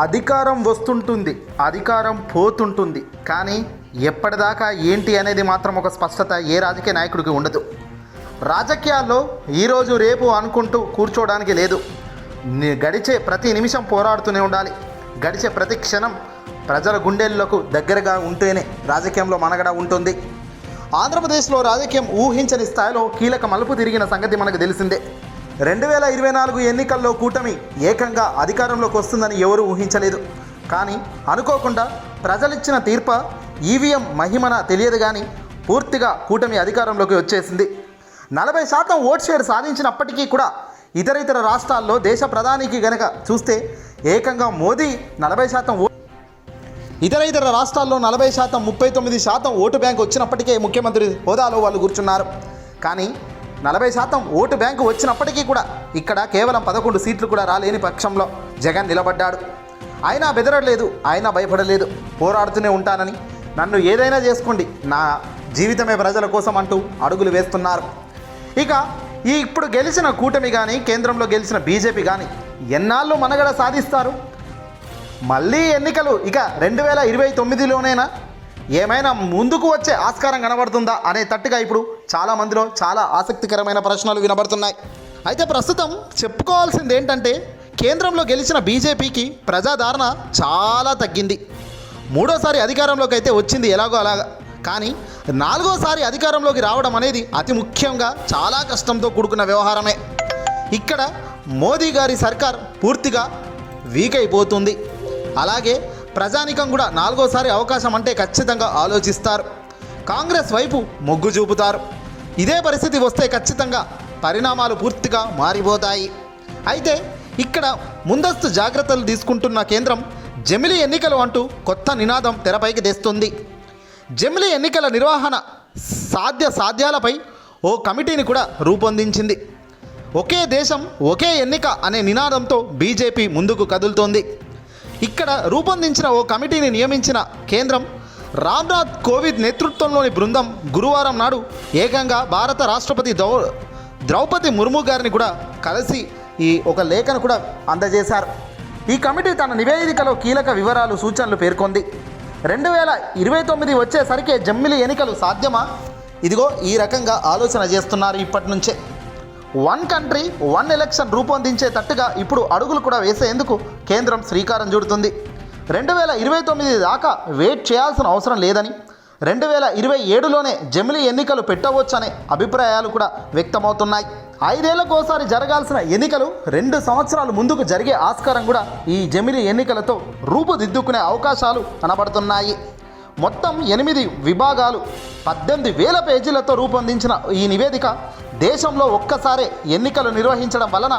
అధికారం వస్తుంటుంది అధికారం పోతుంటుంది. కానీ ఎప్పటిదాకా ఏంటి అనేది మాత్రం ఒక స్పష్టత ఏ రాజకీయ నాయకుడికి ఉండదు. రాజకీయాల్లో ఈరోజు రేపు అనుకుంటూ కూర్చోవడానికి లేదు. గడిచే ప్రతి నిమిషం పోరాడుతూనే ఉండాలి. గడిచే ప్రతి క్షణం ప్రజల గుండెళ్ళకు దగ్గరగా ఉంటేనే రాజకీయంలో మనగడ ఉంటుంది. ఆంధ్రప్రదేశ్లో రాజకీయం ఊహించని స్థాయిలో కీలక మలుపు తిరిగిన సంగతి మనకు తెలిసిందే. రెండు వేల ఇరవై నాలుగు ఎన్నికల్లో కూటమి ఏకంగా అధికారంలోకి వస్తుందని ఎవరూ ఊహించలేదు. కానీ అనుకోకుండా ప్రజలిచ్చిన తీర్ప ఈవీఎం మహిమన తెలియదు కానీ పూర్తిగా కూటమి అధికారంలోకి వచ్చేసింది. నలభై శాతం ఓట్ షేర్ సాధించినప్పటికీ కూడా ఇతర ఇతర రాష్ట్రాల్లో దేశ ప్రధానికి గనక చూస్తే ఏకంగా మోదీ నలభై శాతం ఓ ఇతర ఇతర రాష్ట్రాల్లో నలభై శాతం ముప్పై తొమ్మిది శాతం ఓటు బ్యాంక్ వచ్చినప్పటికే ముఖ్యమంత్రి హోదాలో వాళ్ళు కూర్చున్నారు. కానీ నలభై శాతం ఓటు బ్యాంకు వచ్చినప్పటికీ కూడా ఇక్కడ కేవలం పదకొండు సీట్లు కూడా రాలేని పక్షంలో జగన్ నిలబడ్డాడు. అయినా బెదరలేదు అయినా భయపడలేదు పోరాడుతూనే ఉంటానని నన్ను ఏదైనా చేసుకోండి నా జీవితమే ప్రజల కోసం అంటూ అడుగులు వేస్తున్నారు. ఇక ఈ ఇప్పుడు గెలిచిన కూటమి కానీ కేంద్రంలో గెలిచిన బీజేపీ కానీ ఎన్నాళ్ళు మనగడ సాధిస్తారు? మళ్ళీ ఎన్నికలు ఇక రెండు వేల ఇరవై తొమ్మిదిలోనేనా? ఏమైనా ముందుకు వచ్చే ఆస్కారం కనబడుతుందా అనే తట్టుగా ఇప్పుడు చాలా మందిలో చాలా ఆసక్తికరమైన ప్రశ్నలు వినబడుతున్నాయి. అయితే ప్రస్తుతం చెప్పుకోవాల్సింది ఏంటంటే కేంద్రంలో గెలిచిన బీజేపీకి ప్రజాదరణ చాలా తగ్గింది. మూడోసారి అధికారంలోకి అయితే వచ్చింది ఎలాగో అలాగా. కానీ నాలుగోసారి అధికారంలోకి రావడం అనేది అతి ముఖ్యంగా చాలా కష్టంతో కూడుకున్న వ్యవహారమే. ఇక్కడ మోదీ గారి సర్కార్ పూర్తిగా వీక్ అయిపోతుంది. అలాగే ప్రజానికం కూడా నాలుగోసారి అవకాశం అంటే ఖచ్చితంగా ఆలోచిస్తారు. కాంగ్రెస్ వైపు మొగ్గు చూపుతారు. ఇదే పరిస్థితి వస్తే ఖచ్చితంగా పరిణామాలు పూర్తిగా మారిపోతాయి. అయితే ఇక్కడ ముందస్తు జాగ్రత్తలు తీసుకుంటున్న కేంద్రం జమిలి ఎన్నికలు అంటూ కొత్త నినాదం తెరపైకి తెస్తుంది. జమిలి ఎన్నికల నిర్వహణ సాధ్య సాధ్యాలపై ఓ కమిటీని కూడా రూపొందించింది. ఒకే దేశం ఒకే ఎన్నిక అనే నినాదంతో బీజేపీ ముందుకు కదులుతోంది. ఇక్కడ రూపొందించిన ఓ కమిటీని నియమించిన కేంద్రం రామ్నాథ్ కోవిద్ నేతృత్వంలోని బృందం గురువారం నాడు ఏకంగా భారత రాష్ట్రపతి ద్రౌ ద్రౌపది ముర్ము గారిని కూడా కలిసి ఈ ఒక లేఖను కూడా అందజేశారు. ఈ కమిటీ తన నివేదికలో కీలక వివరాలు సూచనలు పేర్కొంది. రెండు వేల ఇరవై తొమ్మిది వచ్చేసరికి జమ్మిలి ఎన్నికలు సాధ్యమా? ఇదిగో ఈ రకంగా ఆలోచన చేస్తున్నారు ఇప్పటి నుంచే. వన్ కంట్రీ వన్ ఎలక్షన్ రూపొందించేటట్టుగా ఇప్పుడు అడుగులు కూడా వేసేందుకు కేంద్రం శ్రీకారం చుడుతుంది. రెండు వేల ఇరవై తొమ్మిది దాకా వెయిట్ చేయాల్సిన అవసరం లేదని రెండు వేల ఇరవై ఏడులోనే జమిలి ఎన్నికలు పెట్టవచ్చనే అభిప్రాయాలు కూడా వ్యక్తమవుతున్నాయి. ఐదేళ్ళకోసారి జరగాల్సిన ఎన్నికలు రెండు సంవత్సరాలు ముందుకు జరిగే ఆస్కారం కూడా ఈ జమిలి ఎన్నికలతో రూపుదిద్దుకునే అవకాశాలు కనబడుతున్నాయి. మొత్తం ఎనిమిది విభాగాలు పద్దెనిమిది వేల పేజీలతో రూపొందించిన ఈ నివేదిక దేశంలో ఒక్కసారే ఎన్నికలు నిర్వహించడం వలన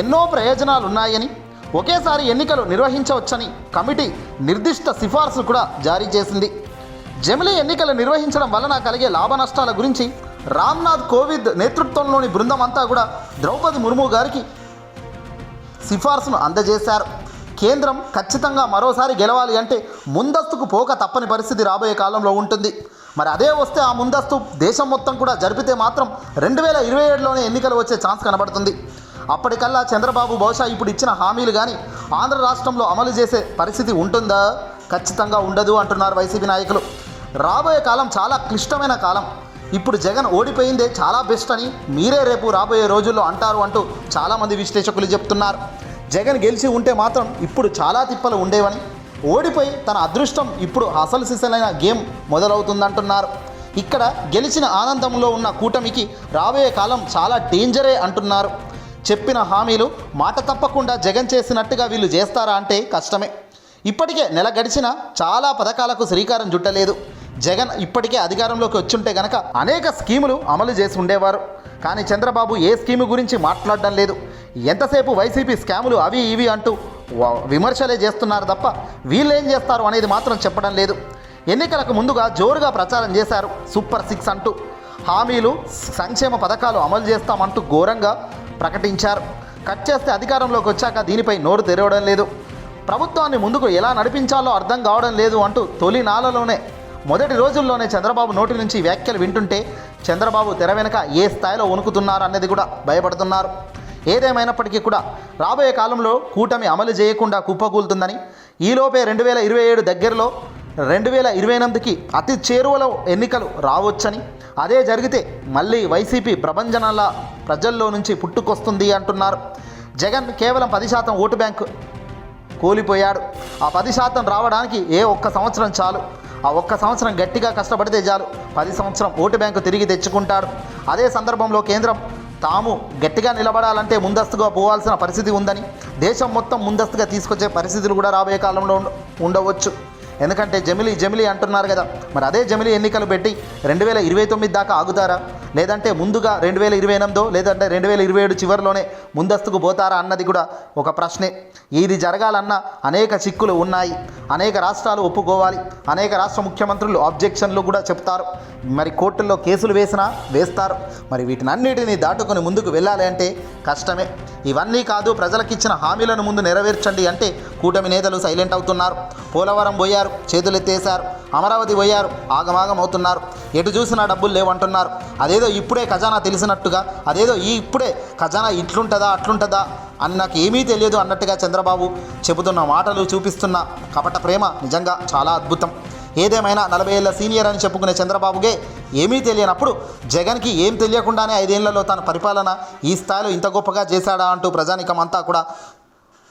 ఎన్నో ప్రయోజనాలున్నాయని ఒకేసారి ఎన్నికలు నిర్వహించవచ్చని కమిటీ నిర్దిష్ట సిఫార్సు కూడా జారీ చేసింది. జమిలీ ఎన్నికలు నిర్వహించడం వలన కలిగే లాభ నష్టాల గురించి రామ్నాథ్ కోవిద్ నేతృత్వంలోని బృందం అంతా కూడా ద్రౌపది ముర్ము గారికి సిఫార్సును అందజేశారు. కేంద్రం ఖచ్చితంగా మరోసారి గెలవాలి అంటే ముందస్తుకు పోక తప్పని పరిస్థితి రాబోయే కాలంలో ఉంటుంది. మరి అదే వస్తే ఆ ముందస్తు దేశం మొత్తం కూడా జరిపితే మాత్రం రెండు వేల ఇరవై ఏడులోనే ఎన్నికలు వచ్చే ఛాన్స్ కనబడుతుంది. అప్పటికల్లా చంద్రబాబు బహుశా ఇప్పుడు ఇచ్చిన హామీలు కానీ ఆంధ్ర రాష్ట్రంలో అమలు చేసే పరిస్థితి ఉంటుందా? ఖచ్చితంగా ఉండదు అంటున్నారు వైసీపీ నాయకులు. రాబోయే కాలం చాలా క్లిష్టమైన కాలం. ఇప్పుడు జగన్ ఓడిపోయిందే చాలా బెస్ట్ అని మీరే రేపు రాబోయే రోజుల్లో అంటారు అంటూ చాలామంది విశ్లేషకులు చెప్తున్నారు. జగన్ గెలిచి ఉంటే మాత్రం ఇప్పుడు చాలా తిప్పలు ఉండేవని ఓడిపోయి తన అదృష్టం ఇప్పుడు అసలు సిసలైన గేమ్ మొదలవుతుందంటున్నారు. ఇక్కడ గెలిచిన ఆనందంలో ఉన్న కూటమికి రాబోయే కాలం చాలా డేంజరే అంటున్నారు. చెప్పిన హామీలు మాట తప్పకుండా జగన్ చేసినట్టుగా వీళ్ళు చేస్తారా అంటే కష్టమే. ఇప్పటికే నెల గడిచినా చాలా పథకాలకు శ్రీకారం చుట్టలేదు. జగన్ ఇప్పటికే అధికారంలోకి వచ్చుంటే గనక అనేక స్కీములు అమలు చేసి ఉండేవారు. కానీ చంద్రబాబు ఏ స్కీము గురించి మాట్లాడడం లేదు. ఎంతసేపు వైసీపీ స్కాములు అవి ఇవి అంటూ విమర్శలే చేస్తున్నారు తప్ప వీళ్ళు ఏం చేస్తారు అనేది మాత్రం చెప్పడం లేదు. ఎన్నికలకు ముందుగా జోరుగా ప్రచారం చేశారు సూపర్ సిక్స్ అంటూ. హామీలు సంక్షేమ పథకాలు అమలు చేస్తామంటూ ఘోరంగా ప్రకటించారు. కట్ చేస్తే అధికారంలోకి వచ్చాక దీనిపై నోరు తెరవడం లేదు. ప్రభుత్వాన్ని ముందుకు ఎలా నడిపించాలో అర్థం కావడం లేదు అంటూ తొలి నాలలోనే మొదటి రోజుల్లోనే చంద్రబాబు నోటి నుంచి వ్యాఖ్యలు వింటుంటే చంద్రబాబు తెర వెనుక ఏ స్థాయిలో వణుకుతున్నారు అన్నది కూడా భయపడుతున్నారు. ఏదేమైనప్పటికీ కూడా రాబోయే కాలంలో కూటమి అమలు చేయకుండా కుప్పకూలుతుందని ఈలోపే రెండు వేల ఇరవై ఏడు దగ్గరలో రెండు వేల ఇరవై ఎనిమిదికి అతి చేరువలో ఎన్నికలు రావచ్చని అదే జరిగితే మళ్ళీ వైసీపీ ప్రభంజనాల ప్రజల్లో నుంచి పుట్టుకొస్తుంది అంటున్నారు. జగన్ కేవలం పది శాతం ఓటు బ్యాంకు కూలిపోయాడు. ఆ పది శాతం రావడానికి ఏ ఒక్క సంవత్సరం చాలు. ఆ ఒక్క సంవత్సరం గట్టిగా కష్టపడితే చాలు. పది సంవత్సరం ఓటు బ్యాంకు తిరిగి తెచ్చుకుంటాడు. అదే సందర్భంలో కేంద్రం తాము గట్టిగా నిలబడాలంటే ముందస్తుగా పోవాల్సిన పరిస్థితి ఉందని దేశం మొత్తం ముందస్తుగా తీసుకొచ్చే పరిస్థితులు కూడా రాబోయే కాలంలో ఉండవచ్చు. ఎందుకంటే జమిలీ జమిలీ అంటున్నారు కదా. మరి అదే జమిలీ ఎన్నికలు పెట్టి రెండు వేల ఇరవై తొమ్మిది దాకా ఆగుతారా? లేదంటే ముందుగా రెండు వేల ఇరవై ఎనిమిదో లేదంటే రెండు వేల ఇరవై ఏడు చివరిలోనే ముందస్తుకు పోతారా అన్నది కూడా ఒక ప్రశ్నే. ఇది జరగాలన్న అనేక చిక్కులు ఉన్నాయి. అనేక రాష్ట్రాలు ఒప్పుకోవాలి. అనేక రాష్ట్ర ముఖ్యమంత్రులు అబ్జెక్షన్లు కూడా చెప్తారు. మరి కోర్టుల్లో కేసులు వేసినా వేస్తారు. మరి వీటినన్నిటిని దాటుకొని ముందుకు వెళ్ళాలి అంటే కష్టమే. ఇవన్నీ కాదు ప్రజలకిచ్చిన హామీలను ముందు నెరవేర్చండి అంటే కూటమి నేతలు సైలెంట్ అవుతున్నారు. పోలవరం పోయారు చేతులెత్తేశారు. అమరావతి పోయారు. ఆగమాగం అవుతున్నారు ఎటు చూసినా డబ్బులు లేవంటున్నారు. అదేదో ఇప్పుడే ఖజానా తెలిసినట్టుగా అదేదో ఈ ఇప్పుడే ఖజానా ఇట్లుంటుందా అట్లుంటుందా అని నాకు ఏమీ తెలియదు అన్నట్టుగా చంద్రబాబు చెబుతున్న మాటలు చూపిస్తున్న కపట ప్రేమ నిజంగా చాలా అద్భుతం. ఏదేమైనా నలభై ఏళ్ళ సీనియర్ అని చెప్పుకునే చంద్రబాబుగే ఏమీ తెలియనప్పుడు జగన్కి ఏం తెలియకుండానే ఐదేళ్ళలో తన పరిపాలన ఈ స్థాయిలో ఇంత గొప్పగా చేశాడా అంటూ ప్రజానికం అంతా కూడా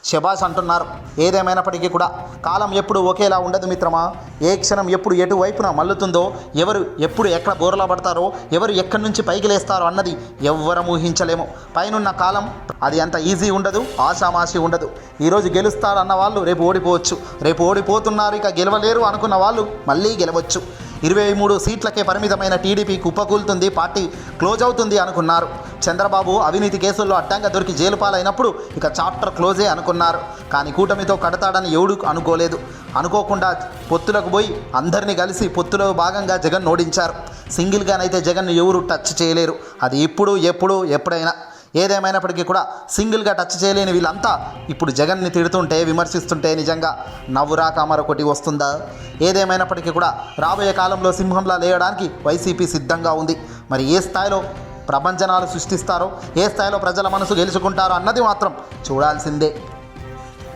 శబాష్ అంటున్నారు. ఏదేమైనప్పటికీ కూడా కాలం ఎప్పుడు ఒకేలా ఉండదు మిత్రమా? ఏ క్షణం ఎప్పుడు ఎటువైపున మల్లుతుందో ఎవరు ఎప్పుడు ఎక్కడ బోరలా పడతారో ఎవరు ఎక్కడి నుంచి పైకి లేస్తారో అన్నది ఎవ్వరం ఊహించలేము. పైనున్న కాలం అది అంత ఈజీ ఉండదు ఆషామాషి ఉండదు. ఈరోజు గెలుస్తారు అన్న వాళ్ళు రేపు ఓడిపోవచ్చు. రేపు ఓడిపోతున్నారు ఇక గెలవలేరు అనుకున్న వాళ్ళు మళ్ళీ గెలవచ్చు. ఇరవై మూడు సీట్లకే పరిమితమైన టీడీపీ కుప్పకూలుతుంది పార్టీ క్లోజ్ అవుతుంది అనుకున్నారు. చంద్రబాబు అవినీతి కేసుల్లో అడ్డంగా దొరికి జైలు పాలైనప్పుడు ఇక చాప్టర్ క్లోజే అనుకున్నారు. కానీ కూటమితో కడతాడని ఎవడు అనుకోలేదు. అనుకోకుండా పొత్తులకు పోయి అందరినీ కలిసి పొత్తులో భాగంగా జగన్ ఓడించారు. సింగిల్గానైతే జగన్ ఎవరు టచ్ చేయలేరు. అది ఇప్పుడు ఎప్పుడు ఎప్పుడైనా. ఏదేమైనప్పటికీ కూడా సింగిల్గా టచ్ చేయలేని వీళ్ళంతా ఇప్పుడు జగన్ని తిడుతుంటే విమర్శిస్తుంటే నిజంగా నవ్వురాక మరొకటి వస్తుందా? ఏదేమైనప్పటికీ కూడా రాబోయే కాలంలో సింహంలా లేయడానికి వైసీపీ సిద్ధంగా ఉంది. మరి ఏ స్థాయిలో ప్రపంచనాలు సృష్టిస్తారో ఏ స్థాయిలో ప్రజల మనసు గెలుచుకుంటారో అన్నది మాత్రం చూడాల్సిందే.